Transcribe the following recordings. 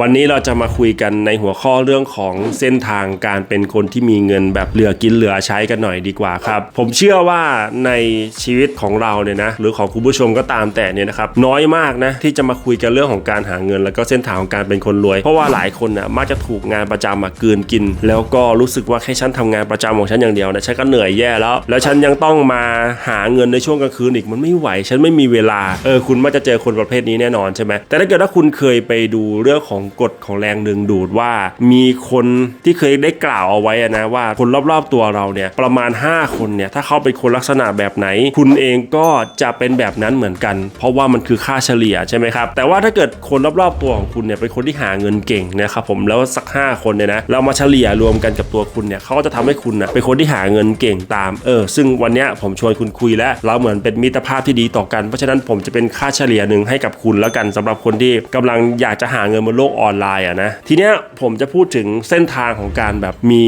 วันนี้เราจะมาคุยกันในหัวข้อเรื่องของเส้นทางการเป็นคนที่มีเงินแบบเหลือกินเหลือใช้กันหน่อยดีกว่าครับ ผมเชื่อว่าในชีวิตของเราเนี่ยนะหรือของคุณผู้ชมก็ตามแต่เนี่ยนะครับน้อยมากนะที่จะมาคุยกันเรื่องของการหาเงิน แล้วก็เส้นทางของการเป็นคนรวย เพราะว่าหลายคนน่ะมักจะถูกงานประจำมากืนกิน แล้วก็รู้สึกว่าแค่ฉันทำงานประจำของฉันอย่างเดียวนะฉันก็เหนื่อยแย่แล้ว แล้วฉันยังต้องมาหาเงินในช่วงกลางคืนอีกมันไม่ไหว ฉันไม่มีเวลาเออคุณมักจะเจอคนประเภทนี้แน่นอนใช่ไหมแต่ถ้าเกิดว่าคุณเคยไปดูเรื่องของกฎของแรงดึงดูดว่า มีคนที่เคยได้กล่าวเอาไว้นะว่าคนรอบๆตัวเราเนี่ยประมาณ 5 คนเนี่ยถ้าเขาเป็นคนลักษณะแบบไหน คุณเองก็จะเป็นแบบนั้นเหมือนกัน เพราะว่ามันคือค่าเฉลี่ยใช่ไหมครับแต่ว่าถ้าเกิดคนรอบๆตัวของคุณเนี่ยเป็นคนที่หาเงินเก่งนะครับผมแล้วสัก 5 คนเนี่ยนะเรามาเฉลี่ยรวมกันกับตัวคุณเนี่ยเขาก็จะทำให้คุณนะเป็นคนที่หาเงินเก่งตามเออซึ่งวันนี้ผมชวนคุณคุยแล้วเราเหมือนเป็นมิตรภาพที่ดีต่อกันเพราะฉะนั้นผมจะเป็นค่าเฉลี่ยหนึ่งให้กับคุณแล้วกันสำหรับคนที่กำลังอยากจะหาเงินบนโลกออนไลน์อะนะทีเนี้ยผมจะพูดถึงเส้นทางของการแบบมี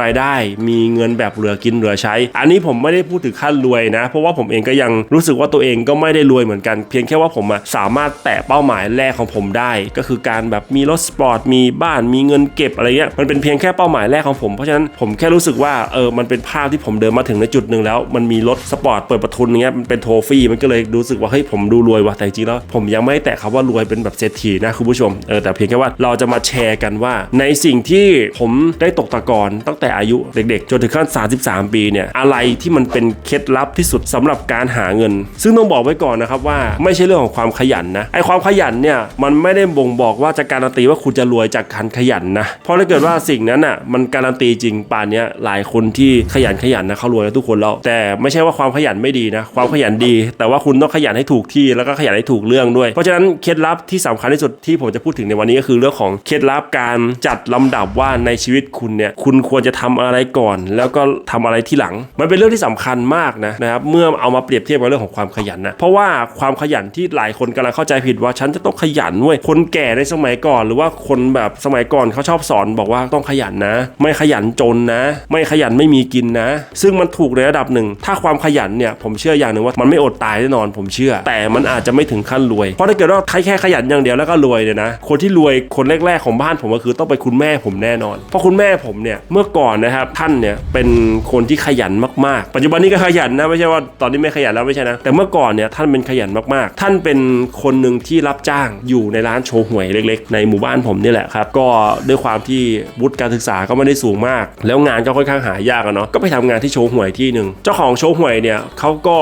รายได้ มีเงินแบบเหลือกินเหลือใช้ อันนี้ผมไม่ได้พูดถึงขั้นรวยนะ เพราะว่าผมเองก็ยังรู้สึกว่าตัวเองก็ไม่ได้รวยเหมือนกัน เพียงแค่ว่าผมอะสามารถแตะเป้าหมายแรกของผมได้ ก็คือการแบบมีรถสปอร์ตมีบ้านมีเงินเก็บอะไรเงี้ยมันเป็นเพียงแค่เป้าหมายแรกของผมเพราะฉะนั้นผมแค่รู้สึกว่าเออมันเป็นภาพที่ผมเดินมาถึงในจุดหนึ่งแล้ว มันมีรถสปอร์ตเปิดประทุนเงี้ยมันเป็นโทฟี่มันก็เลยรู้สึกว่าเฮ้ยผมดูรวยว่ะแต่จริงๆแล้วผมยังไม่แตะคำว่ารวยเป็นแบบเศรษฐีนะคุณผู้ชมเออแต่เพียงแค่ว่าเราจะมาแชร์กันว่า ในสิ่งที่ผมได้ตกตะกอนตั้งแต่อายุเด็กๆ จนถึงขั้น 33 ปีเนี่ยอะไรที่มันเป็นเคล็ดลับที่สุดสำหรับการหาเงิน ซึ่งต้องบอกไว้ก่อนนะครับว่าไม่ใช่เรื่องของความขยันนะไอความขยันเนี่ยมันไม่ได้บ่งบอกว่าจะการันตีว่าคุณจะรวยจากการขยันนะเพราะถ้าเกิดว่าสิ่งนั้นอะมันการันตีจริงป่านนี้หลายคนที่ขยันขยันนะเขารวยแล้วทุกคนแล้วแต่ไม่ใช่ว่าความขยันไม่ดีนะความขยันดี แต่ว่าคุณต้องขยันให้ถูกที่แล้วก็ขยันให้ถูกเรื่องด้วย เพราะฉะนั้นเคล็ดลับที่สำคัญที่สุดที่ผมจะพูดถึงในวันันนี้ก็คือเรื่องของเคล็ดลับการจัดลำดับว่าในชีวิตคุณเนี่ยคุณควรจะทำอะไรก่อน แล้วก็ทำอะไรที่หลัง มันเป็นเรื่องที่สำคัญมากนะนะครับเมื่อเอามาเปรียบเทียบกับเรื่องของความขยันนะเพราะว่าความขยันที่หลายคนกำลังเข้าใจผิดว่าฉันจะต้องขยันเว้ยคนแก่ในสมัยก่อน หรือว่าคนแบบสมัยก่อนเขาชอบสอนบอกว่าต้องขยันนะ ไม่ขยันจนนะ ไม่ขยันไม่มีกินนะ ซึ่งมันถูกในระดับหนึ่ง ถ้าความขยันเนี่ยผมเชื่ออย่างหนึ่งว่ามันไม่อดตายแน่นอนผมเชื่อ แต่มันอาจจะไม่ถึงขั้นรวยเพราะถ้าเกิดว่าใครแค่ขยันอย่างเดียวแล้วก็รวยเนี่ยนะคนที่รวยคนแรก ๆ ของบ้านผมก็คือต้องเป็นคุณแม่ผมแน่นอน เพราะคุณแม่ผมเนี่ยเมื่อก่อนนะครับท่านเนี่ยเป็นคนที่ขยันมากๆ ปัจจุบันนี้ก็ขยันนะไม่ใช่ว่าตอนนี้ไม่ขยันแล้วไม่ใช่นะแต่เมื่อก่อนเนี่ยท่านเป็นขยันมากๆ ท่านเป็นคนหนึ่งที่รับจ้างอยู่ในร้านโชว์หวยเล็ก ๆ ในหมู่บ้านผมนี่แหละครับก็ด้วยความที่วุฒิการศึกษาก็ไม่ได้สูงมาก แล้วงานก็ค่อนข้างหายากอะเนาะก็ไปทำงานที่โชว์หวยที่หนึ่งเจ้าของโชว์หวยเนี่ยเขาก็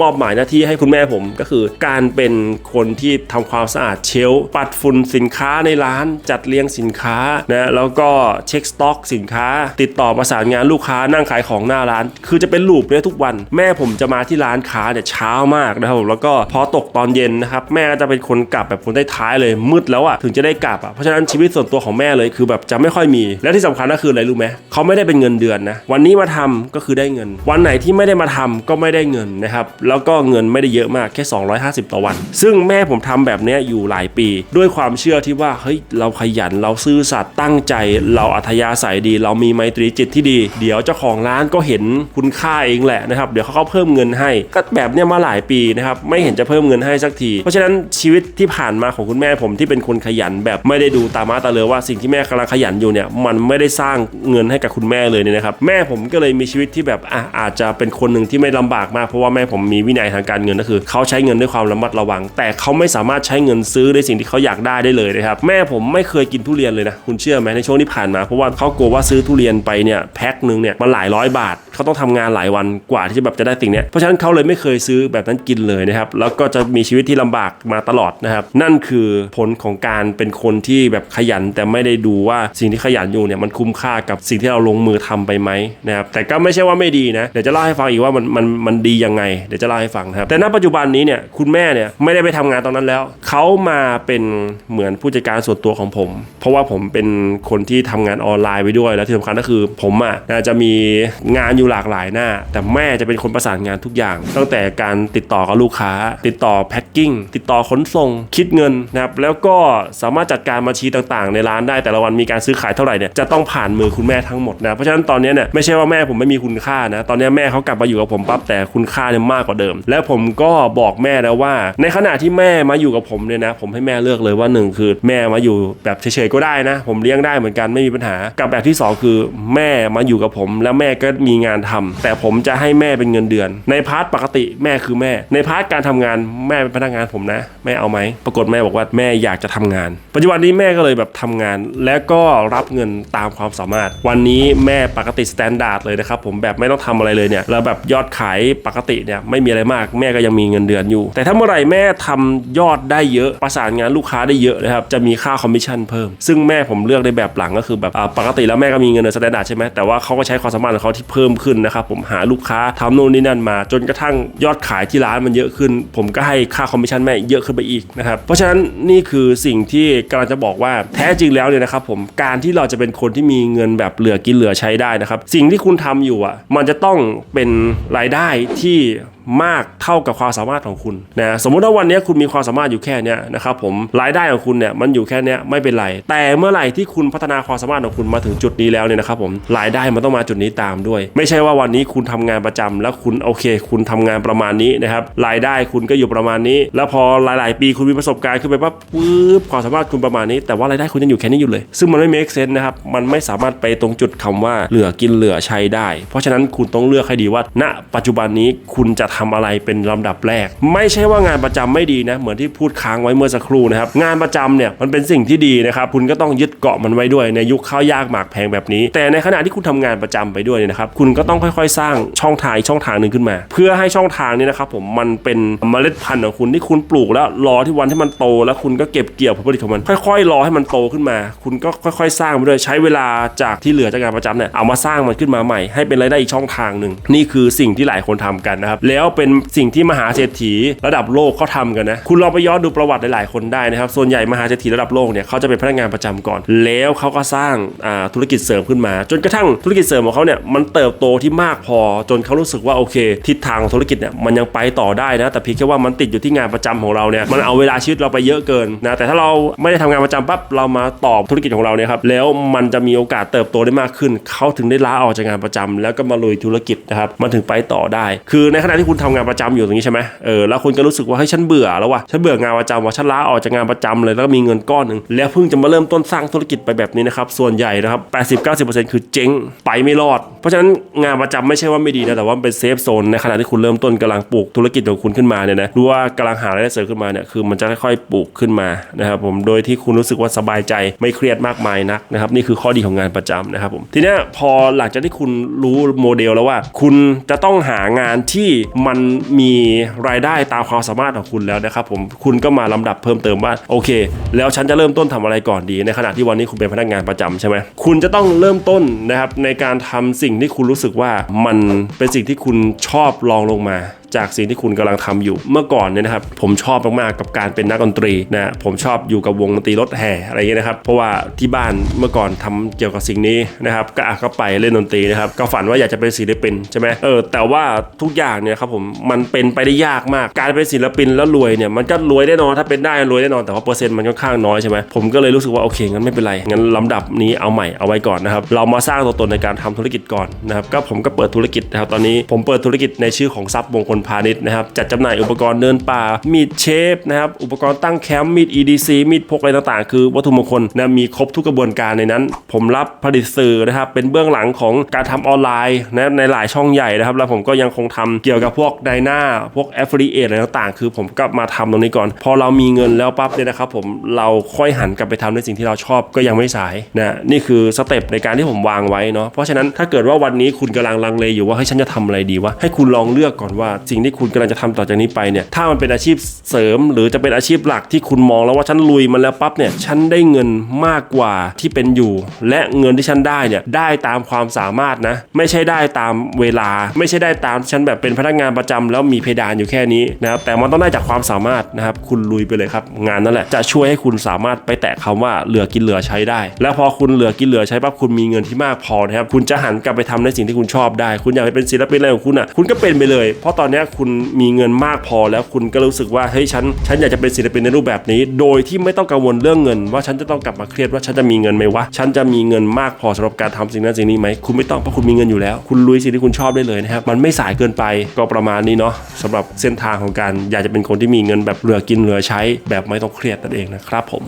มอบหมายหน้าที่ให้คุณแม่ผมก็คือ การเป็นคนที่ทำความสะอาดเชลปัดฝุ่นสินค้าในร้านจัดเรียงสินค้านะแล้วก็เช็คสต็อกสินค้า ติดต่อประสานงานลูกค้านั่งขายของหน้าร้าน คือจะเป็นลูปเนี่ยทุกวัน แม่ผมจะมาที่ร้านค้าเนี่ยเช้ามากนะครับแล้วก็พอตกตอนเย็นนะครับแม่ก็จะเป็นคนกลับแบบคนได้ท้ายเลยมืดแล้วอะถึงจะได้กลับอะเพราะฉะนั้นชีวิตส่วนตัวของแม่เลยคือแบบจะไม่ค่อยมี และที่สำคัญก็คืออะไรรู้ไหมเขาไม่ได้เป็นเงินเดือนนะวันนี้มาทำก็คือได้เงิน วันไหนที่ไม่ได้มาทำก็ไม่ได้เงินนะครับแล้วก็เงินไม่ได้เยอะมากแค่ 250 ต่อวัน ซึ่งแม่ผมทำแบบเนี้อยู่หลายปี ด้วยความเชื่อที่ว่าเฮ้ยเราขยันเราซื่อสัตย์ตั้งใจ เราอัธยาศัยดี เรามีไมตรีจิตที่ดี เดี๋ยวเจ้าของร้านก็เห็นคุณค่าเองแหละนะครับเดี๋ยวเขาก็เพิ่มเงินให้ก็แบบเนี้ยมาหลายปีนะครับไม่เห็นจะเพิ่มเงินให้สักที เพราะฉะนั้นชีวิตที่ผ่านมาของคุณแม่ผมที่เป็นคนขยันแบบไม่ได้ดูตามาตาเรือว่าสิ่งที่แม่กำลังขยันอยู่เนี่ยมันไม่ได้สร้างเงินให้กับคุณแม่เลยเนี่ยนะครับแม่ผมก็เลยมีชีวิตที่แบบอะอาจจะเป็นคนหนึ่งที่ไม่ลำบากมากเพราะว่าแม่ผมมีวินัยทางการเงินก็คือเขาใช้เงินด้วยความระมัดระวัง แต่เขาไม่สามารถใช้เงินซื้อในสิ่งที่เขาอยากได้ได้เลยนะครับแม่ผมไม่เคยกินทุเรียนเลยนะคุณเชื่อไหมในช่วงที่ผ่านมาเพราะว่าเขากลัวว่าซื้อทุเรียนไปเนี่ยแพ็คหนึ่งเนี่ยมันหลายร้อยบาท เขาต้องทำงานหลายวันกว่าที่จะแบบจะได้สิ่งนี้เพราะฉะนั้นเขาเลยไม่เคยซื้อแบบนั้นกินเลยนะครับแล้วก็จะมีชีวิตที่ลำบากมาตลอดนะครับนั่นคือผลของการเป็นคนที่แบบขยัน แต่ไม่ได้ดูว่าสิ่งที่ขยันอยู่เนี่ยมันคุ้มค่ากับสิ่งที่เราลงมือทำไปไหมนะครับแต่ก็ไม่ใช่ว่าไม่ดีนะเดี๋ยวจะเล่าให้ฟังอีกว่ามันมันมันดียังไงเดี๋ยวจะเล่าให้ฟังนะครับแต่ณปัจจุบันนี้เนี่ยคุณแม่เนี่ยไม่ได้ไปทำงานตรงนั้นแล้วเขามาเป็นเหมือนผู้จัดการส่วนตัวของผม เพราะว่าผมเป็นคนที่ทำงานออนไลน์ไปด้วยแล้วที่สำคัญก็คือผมอะนะจะมีงานอยู่หลากหลายหน้า แต่แม่จะเป็นคนประสานงานทุกอย่าง ตั้งแต่การติดต่อกับลูกค้า ติดต่อแพ็คกิ้งติดต่อขนส่ง คิดเงินนะครับแล้วก็สามารถจัดการบัญชีต่างๆ ในร้านได้แต่ละวันมีการซื้อขายเท่าไหร่เนี่ยจะต้องผ่านมือคุณแม่ทั้งหมดนะเพราะฉะนั้นตอนนี้เนี่ยไม่ใช่ว่าแม่ผมไม่มีคุณค่านะตอนนี้แม่เขากลับมาอยู่กับผมปั๊บแต่คุณค่าเนี่ยมากกว่าเดิม แล้วผมก็บอกแม่แล้วว่า ในขณะที่แม่มาอยู่กับผมเนี่ยนะผมให้แม่เลือกเลยว่าหนึ่งคือแม่มาอยู่แบบเฉยๆก็ได้นะ ผมเลี้ยงได้เหมือนกันไม่มีปัญหากับแบบที่สองคือแม่มาอยู่กับผม แล้วแม่ก็มีงานทำแต่ผมจะให้แม่เป็นเงินเดือน ในพาร์ทปกติแม่คือแม่ ในพาร์ทการทำงานแม่เป็นพนักงานผมนะแม่เอาไหมปรากฏแม่บอกว่าแม่อยากจะทำงาน ปัจจุบันนี้แม่ก็เลยแบบทำงาน แล้วก็รับเงินตามความสามารถ วันนี้แม่ปกติสแตนดาร์ดเลยนะครับผมแบบไม่ต้องทำอะไรเลยเนี่ยแล้วแบบยอดขายปกติเนี่ยไม่มีอะไรมากแม่ก็ยังมีเงินเดือนอยู่ แต่ถ้าเมื่อไหร่แม่ทำยอดได้เยอะประสานงานลูกค้าได้เยอะนะครับจะมีค่าคอมมิชชั่นเพิ่ม ซึ่งแม่ผมเลือกในแบบหลังก็คือแบบปกติแล้วแม่ก็มีเงินเดือนสแตนดาร์ดใช่ไหมแต่ว่าเขาก็ใช้ความสามารถของเขาที่เพิ่มขึ้นนะครับผมหาลูกค้าทำโน่นนี่นั่นมา จนกระทั่งยอดขายที่ร้านมันเยอะขึ้น ผมก็ให้ค่าคอมมิชชั่นแม่เยอะขึ้นไปอีกนะครับเพราะฉะนั้นนี่คือสิ่งที่กำลังจะบอกว่าแท้จริงแล้วเนี่ยนะครับผมการที่เราจะเป็นคนที่มีเงินแบบเหลือกินเหลือใช้ได้นะครับสิ่งที่คุณทำอยู่อะมันจะต้องเป็นรายได้ที่ มากเท่ากับความสามารถของคุณนะสมมุติว่าวันนี้คุณมีความสามารถอยู่แค่นี้นะครับผมรายได้ของคุณเนี่ยมันอยู่แค่นี้ไม่เป็นไร แต่เมื่อไหร่ที่คุณพัฒนาความสามารถของคุณมาถึงจุดนี้แล้วเนี่ยนะครับผมรายได้มันต้องมาจุดนี้ตามด้วย ไม่ใช่ว่าวันนี้คุณทำงานประจำแล้วคุณโอเค คุณทำงานประมาณนี้นะครับรายได้คุณก็อยู่ประมาณนี้ แล้วพอหลาย ๆ ปีคุณมีประสบการณ์ขึ้นไปปั๊บปุ๊บความสามารถคุณประมาณนี้ แต่ว่ารายได้คุณยังอยู่แค่นี้อยู่เลย ซึ่งมันไม่ make sense นะครับมันไม่สามารถไปตรงจุดคำว่าเหลือกินเหลือใช้ได้ เพราะฉะนั้นคุณต้องเลือกให้ดีว่า ณ ปัจจุบันนี้คุณจะททำอะไรเป็นลำดับแรก ไม่ใช่ว่างานประจำไม่ดีนะ เหมือนที่พูดค้างไว้เมื่อสักครู่นะครับงานประจำเนี่ยมันเป็นสิ่งที่ดีนะครับคุณก็ต้องยึดเกาะมันไว้ด้วยในยุคข้าวยากหมากแพงแบบนี้ แต่ในขณะที่คุณทำงานประจำไปด้วยเนี่ยนะครับคุณก็ต้องค่อยๆ สร้างช่องทางช่องทางหนึ่งขึ้นมา เพื่อให้ช่องทางนี้นะครับผมมันเป็นเมล็ดพันธุ์ของคุณที่คุณปลูกแล้วรอที่วันที่มันโต แล้วคุณก็เก็บเกี่ยวผลผลิตของมัน ค่อยๆ รอให้มันโตขึ้นมา คุณก็ค่อยๆ สร้างไปด้วยใช้เวลาจากที่เหลือจากงานประจำเนี่ยเอามาสร้างมันขึ้นมาใหม่ให้เป็นรายได้อีกช่องทางหนึ่งนี่คือสิ่งที่หลายคนทำกันนะครับแแล้วเป็นสิ่งที่มหาเศรษฐีระดับโลกเขาทำกันนะ คุณลองไปย้อนดูประวัติหลายๆคนได้นะครับ ส่วนใหญ่มหาเศรษฐีระดับโลกเนี่ยเขาจะเป็นพนักงานประจำก่อน แล้วเขาก็สร้างธุรกิจเสริมขึ้นมา จนกระทั่งธุรกิจเสริมของเขาเนี่ยมันเติบโตที่มากพอจนเขารู้สึกว่าโอเค ทิศทางของธุรกิจเนี่ยมันยังไปต่อได้นะ แต่เพียงแค่ว่ามันติดอยู่ที่งานประจำของเราเนี่ยมันเอาเวลาชีวิตเราไปเยอะเกินนะแต่ถ้าเราไม่ได้ทำงานประจำปั๊บเรามาตอบธุรกิจของเราเนี่ยครับแล้วมันจะมีโอกาสเติบโตได้มากขึ้น เขาถึงได้ลาออกจากงานประจำแล้วก็มาลุยธุรกิจนะครับมันถึงไปต่อได้ คือในขณะที่คุณทำงานประจำอยู่ตรงนี้ใช่ไหมเออแล้วคุณก็รู้สึกว่าเฮ้ยฉันเบื่อแล้วว่ะฉันเบื่องานประจำว่ะฉันลาออกจากงานประจำเลยแล้วก็มีเงินก้อนหนึ่งแล้วเพิ่งจะมาเริ่มต้นสร้างธุรกิจไปแบบนี้นะครับส่วนใหญ่นะครับ80-90%คือเจ๊งไปไม่รอด เพราะฉะนั้นงานประจำไม่ใช่ว่าไม่ดีนะแต่ว่าเป็นเซฟโซนในขณะที่คุณเริ่มต้นกำลังปลูกธุรกิจของคุณขึ้นมาเนี่ยนะรู้ว่ากำลังหารายได้เสริมขึ้นมาเนี่ยคือมันจะค่อยๆปลูกขึ้นมานะครับผมโดยที่คุณรู้สึกว่าสบายใจไม่เครียดมากมายนักนะครับนี่คือข้อดีของงานประจำนะครับผมทีนี้พอหลังจากที่คุณรู้โมเดลแล้วว่า คุณจะต้องหางานที่มันมีรายได้ตามความสามารถของคุณแล้วนะครับผมคุณก็มาลำดับเพิ่มเติมว่าโอเค แล้วฉันจะเริ่มต้นทำอะไรก่อนดี ในขณะที่วันนี้คุณเป็นพนักงานประจำใช่ไหมคุณจะต้องเริ่มต้นนะครับในการทำสิ่งที่คุณรู้สึกว่ามันเป็นสิ่งที่คุณชอบลองลงมา จากสิ่งที่คุณกำลังทำอยู่ เมื่อก่อนเนี่ยนะครับผมชอบมากๆกับการเป็นนักดนตรีนะผมชอบอยู่กับวงดนตรีรถแห่อะไรอย่างเงี้ยนะครับเพราะว่าที่บ้านเมื่อก่อนทำเกี่ยวกับสิ่งนี้นะครับก็อะก็ไปเล่นดนตรีนะครับก็ฝันว่าอยากจะเป็นศิลปินใช่ไหมเออแต่ว่าทุกอย่างเนี่ยครับผมมันเป็นไปได้ยากมาก การเป็นศิลปินแล้วรวยเนี่ยมันก็รวยแน่นอนถ้าเป็นได้รวยแน่นอนแต่ว่าเปอร์เซ็นต์มันค่อนข้างน้อยใช่ไหมผมก็เลยรู้สึกว่าโอเคงั้นไม่เป็นไรงั้นลำดับนี้เอาใหม่เอาไว้ก่อนนะครับเรามาสร้างตัวตนในการทำธุรกิจก่อนนะครับก็ผมก็เปิดธุรกิจนะครับตอนนี้ผมเปิดธุรกิจในชื่อของทรัพย์มงคลพาณิชย์นะครับจัดจำหน่ายอุปกรณ์เดินป่า มีดเชฟนะครับอุปกรณ์ตั้งแคมป์มีด EDC มีดพกอะไรต่างๆ คือวัตถุมงคลนะมีครบทุกกระบวนการในนั้น ผมรับผลิตสื่อนะครับเป็นเบื้องหลังของการทำออนไลน์นะในหลายช่องใหญ่นะครับ แล้วผมก็ยังคงทำเกี่ยวกับพวกไดนาพวก Affiliate อะไรต่างๆ คือผมก็มาทำตรงนี้ก่อน พอเรามีเงินแล้วปั๊บเนี่ยนะครับผมเราค่อยหันกลับไปทำในสิ่งที่เราชอบก็ยังไม่สายนะนี่คือสเต็ปในการที่ผมวางไว้เนาะเพราะฉะนั้นถ้าเกิดว่าวันนี้คุณกำลังลังเลอยู่ว่าเฮ้ยฉันจะทำอะไรดีวะให้คุณลองเลือกก่อนว่าสิ่งที่คุณกำลังจะทำต่อจากนี้ไปเนี่ยถ้ามันเป็นอาชีพเสริม หรือจะเป็นอาชีพหลักที่คุณมองแล้วว่าฉันลุยมันแล้วปั๊บเนี่ยฉันได้เงินมากกว่าที่เป็นอยู่ และเงินที่ฉันได้เนี่ยได้ตามความสามารถนะ ไม่ใช่ได้ตามเวลา ไม่ใช่ได้ตามฉันแบบเป็นพนักงานประจำแล้วมีเพดานอยู่แค่นี้นะครับแต่มันต้องได้จากความสามารถนะครับคุณลุยไปเลยครับงานนั่นแหละจะช่วยให้คุณสามารถไปแตะคำว่าเหลือกินเหลือใช้ได้ แล้วพอคุณเหลือกินเหลือใช้ปั๊บคุณมีเงินที่มากพอนะครับคุณจะหันกลับไปทำในสิ่งที่คุณชอบได้ คุณอยากไปเป็นศิลปินอะไรของคุณอะคุณก็เป็นไปเลย เพราะตอนเนี้ยคุณมีเงินมากพอแล้วคุณก็รู้สึกว่าเฮ้ยฉันฉันอยากจะเป็นศิลปินในรูปแบบนี้ โดยที่ไม่ต้องกังวลเรื่องเงิน ว่าฉันจะต้องกลับมาเครียดว่าฉันจะมีเงินไหมวะฉันจะมีเงินมากพอสำหรับการทำสิ่งนั้นสิ่งนี้ไหมคุณไม่ต้องเพราะคุณมีเงินอยู่แล้ว คุณลุยสิ่งที่คุณชอบได้เลยนะครับมันไม่สายเกินไปก็ประมาณนี้เนาะสำหรับเส้นทางของการอยากจะเป็นคนที่มีเงินแบบเหลือกินเหลือใช้ แบบไม่ต้องเครียดนั่นเองนะครับผม